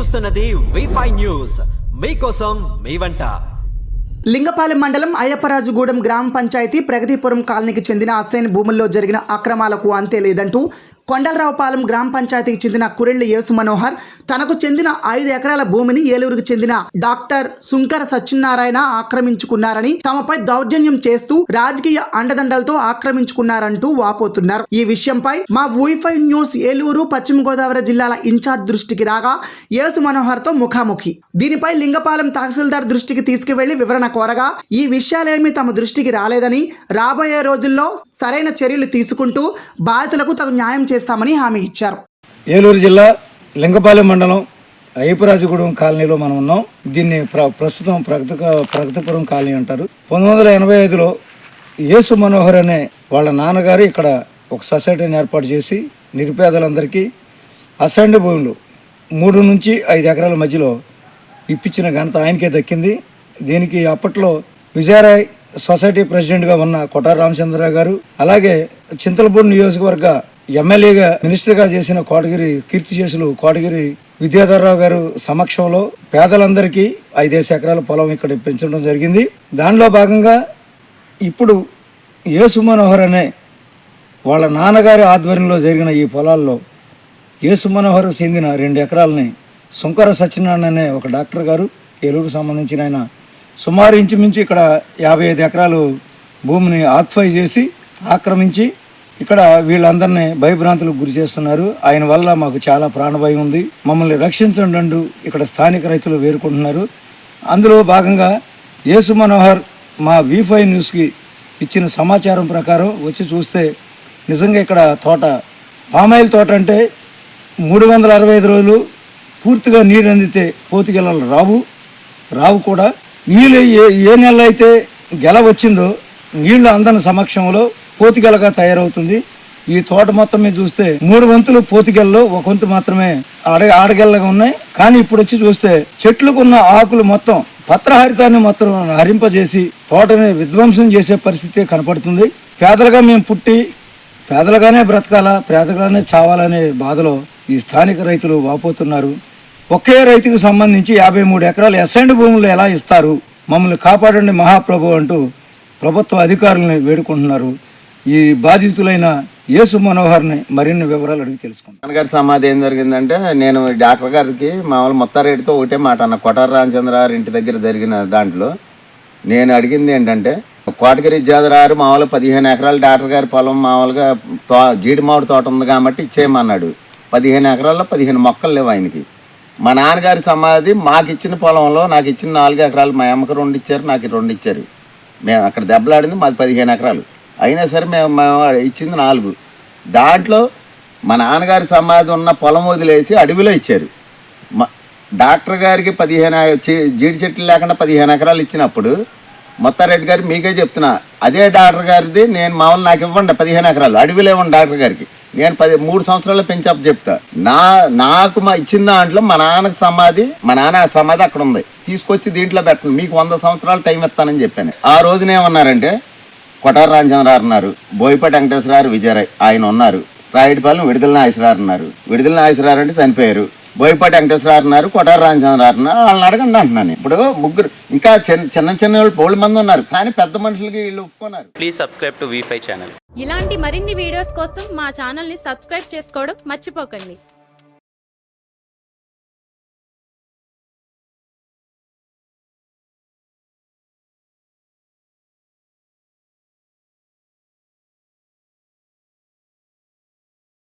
చూస్తున్నది వి న్యూస్ మీకోసం మీ వంట. లింగపాలెం మండలం అయ్యప్పరాజుగూడెం గ్రామ పంచాయతీ ప్రగతిపురం కాలనీకి చెందిన అసైన్ భూముల్లో జరిగిన అక్రమాలకు అంతే లేదంటూ కొండలరావుపాలెం గ్రామ పంచాయతీకి చెందిన కురెళ్ళి యేసు మనోహర్ తనకు చెందిన ఐదు ఎకరాల భూమిని ఏలూరుకు చెందిన డాక్టర్ శుంకర సత్యనారాయణ ఆక్రమించుకున్నారని తమపై దౌర్జన్యం చేస్తూ రాజకీయ అండదండలతో ఆక్రమించుకున్నారంటూ వాపోతున్నారు. ఈ విషయంపై మా వైఫై న్యూస్ ఏలూరు పశ్చిమ గోదావరి జిల్లాల ఇన్ఛార్జ్ దృష్టికి రాగా యేసు మనోహర్తో ముఖాముఖి. దీనిపై లింగపాలెం తహసీల్దార్ దృష్టికి తీసుకువెళ్ళి వివరణ కోరగా ఈ విషయాలేమీ తమ దృష్టికి రాలేదని రాబోయే రోజుల్లో సరైన చర్యలు తీసుకుంటూ బాధితులకు తగు న్యాయం చేస్తామని హామీ ఇచ్చారు. ఏలూరు జిల్లా లింగపాలెం మండలం అయ్యపరాజగూడెం కాలనీలో మనం ఉన్నాం. దీన్ని ప్ర ప్రస్తుతం ప్రగతి ప్రగతిపురం కాలనీ అంటారు. పంతొమ్మిది వందల ఎనభై ఐదులో యేసు మనోహర్ అనే వాళ్ళ నాన్నగారు ఇక్కడ ఒక సొసైటీని ఏర్పాటు చేసి నిరుపేదలందరికీ అసండ్ భూములు మూడు నుంచి ఐదు ఎకరాల మధ్యలో ఇప్పించిన ఘనత ఆయనకే దక్కింది. దీనికి అప్పట్లో విజయరాయ్ సొసైటీ ప్రెసిడెంట్గా ఉన్న కొటార రామచంద్రరావు గారు అలాగే చింతలపూడి నియోజకవర్గ ఎమ్మెల్యేగా మినిస్టర్గా చేసిన కోటగిరి కీర్తి చేసులు కోటగిరి విద్యాధరరావు గారు సమక్షంలో పేదలందరికీ ఐదేసి ఎకరాల పొలం ఇక్కడ పెంచడం జరిగింది. దానిలో భాగంగా ఇప్పుడు యేసు మనోహర్ అనే వాళ్ళ నాన్నగారి ఆధ్వర్యంలో జరిగిన ఈ పొలాల్లో యేసు మనోహర్ చెందిన రెండు ఎకరాలని సుంకర సత్యనారాయణ అనే ఒక డాక్టర్ గారు ఏలూరుకు సంబంధించిన ఆయన సుమారు ఇంచుమించు ఇక్కడ యాభై ఐదు ఎకరాలు భూమిని ఆక్ఫై చేసి ఆక్రమించి ఇక్కడ వీళ్ళందరినీ భయభ్రాంతులకు గురి చేస్తున్నారు. ఆయన వల్ల మాకు చాలా ప్రాణభయం ఉంది. మమ్మల్ని రక్షించండి ఇక్కడ స్థానిక రైతులు వేరుకుంటున్నారు అందులో భాగంగా యేసు మనోహర్ మా వీఫై ఫైవ్ న్యూస్కి ఇచ్చిన సమాచారం ప్రకారం వచ్చి చూస్తే నిజంగా ఇక్కడ తోట పామాయిల్ తోట అంటే మూడు వందల అరవై ఐదు రోజులు పూర్తిగా నీరు అందితే పోతుగెలలు రావు. రావు కూడా. నీళ్ళు ఏ ఏ నెల అయితే గెల వచ్చిందో నీళ్ళు అందని సమక్షంలో పోతిగెలగా తయారవుతుంది. ఈ తోట మొత్తం మీద చూస్తే మూడు వంతులు పోతిగల్లో ఒక వంతు మాత్రమే ఆడ ఆడగల్లగా ఉన్నాయి. కానీ ఇప్పుడు వచ్చి చూస్తే చెట్లకున్న ఆకులు మొత్తం పత్రహరితాన్ని మొత్తం హరింపజేసి తోటని విధ్వంసం చేసే పరిస్థితి కనపడుతుంది. పేదలుగా మేము పుట్టి పేదలుగానే బ్రతకాలా పేదలుగానే చావాలనే బాధలో ఈ స్థానిక రైతులు వాపోతున్నారు. ఒకే రైతుకు సంబంధించి యాభై మూడు ఎకరాలు ఎస్ఎండ్ భూములు ఎలా ఇస్తారు? మమ్మల్ని కాపాడండి మహాప్రభు అంటూ ప్రభుత్వ అధికారులను వేడుకుంటున్నారు. ఈ బాధితులైన యేసు మనోహర్ని మరిన్ని వివరాలు అడిగి తెలుసుకుంటాను నాన్నగారి సమాధి ఏం జరిగిందంటే నేను డాక్టర్ గారికి మామూలు మొత్తారెడ్డితో ఒకటే మాట అన్న కొటార రామచంద్రారు ఇంటి దగ్గర జరిగిన దాంట్లో నేను అడిగింది ఏంటంటే కోటగిరి జాదరారు మామూలు పదిహేను ఎకరాల డాక్టర్ గారి పొలం మామూలుగా తో జీడి మామిడి తోట ఉంది కాబట్టి ఇచ్చేయమన్నాడు. పదిహేను ఎకరాల్లో పదిహేను మొక్కలు లేవు ఆయనకి. మా నాన్నగారి సమాధి మాకు ఇచ్చిన పొలంలో నాకు ఇచ్చిన నాలుగు ఎకరాలు మా అమ్మకి రెండు ఇచ్చారు నాకు రెండు ఇచ్చారు. మేము అక్కడ దెబ్బలాడింది మాది పదిహేను ఎకరాలు. అయినా సరే మేము మేము ఇచ్చింది నాలుగు. దాంట్లో మా నాన్నగారి సమాధి ఉన్న పొలం వదిలేసి అడవిలో ఇచ్చారు. మా డాక్టర్ గారికి పదిహేను జీడి చెట్లు లేకుండా పదిహేను ఎకరాలు ఇచ్చినప్పుడు మొత్తారెడ్డి గారు మీకే చెప్తున్నా అదే డాక్టర్ గారిది నేను మామూలు నాకు ఇవ్వండి పదిహేను ఎకరాలు అడవిలో ఇవ్వండి డాక్టర్ గారికి. నేను పది మూడు సంవత్సరాలు పెంచప్ చెప్తా. నా నాకు మా ఇచ్చిన దాంట్లో మా నాన్నకి సమాధి మా నాన్న సమాధి అక్కడ ఉంది. తీసుకొచ్చి దీంట్లో పెట్టండి మీకు వంద సంవత్సరాలు టైం ఇస్తానని చెప్పాను. ఆ రోజునేమన్నారంటే కొటార రామచంద్రరావు ఉన్నారు బోయపాటి వెంకటేశ్వరరావు విజయరాయ్ ఆయన ఉన్నారు. రాయుడిపాలెం విడుదల నాగేశ్వరరావు ఉన్నారు. విడుదల నాగేశ్వరరావు అంటే చనిపోయారు. బోయపాటి వెంకటేశ్వరరావు ఉన్నారు. కొటార రామచంద్రరావు ఉన్నారు. వాళ్ళని అడగండి అంటున్నాను. ఇప్పుడు ముగ్గురు ఇంకా చిన్న చిన్న చిన్న వాళ్ళు పౌళ్ళ మంది ఉన్నారు. కానీ పెద్ద మనుషులకి వీళ్ళు ఒప్పుకున్నారు ప్లీజ్ సబ్స్క్రైబ్ టు వి ఛానల్ ఇలాంటి మరిన్ని వీడియోస్ కోసం మా ఛానల్ని సబ్స్క్రైబ్ చేసుకోవడం మర్చిపోకండి.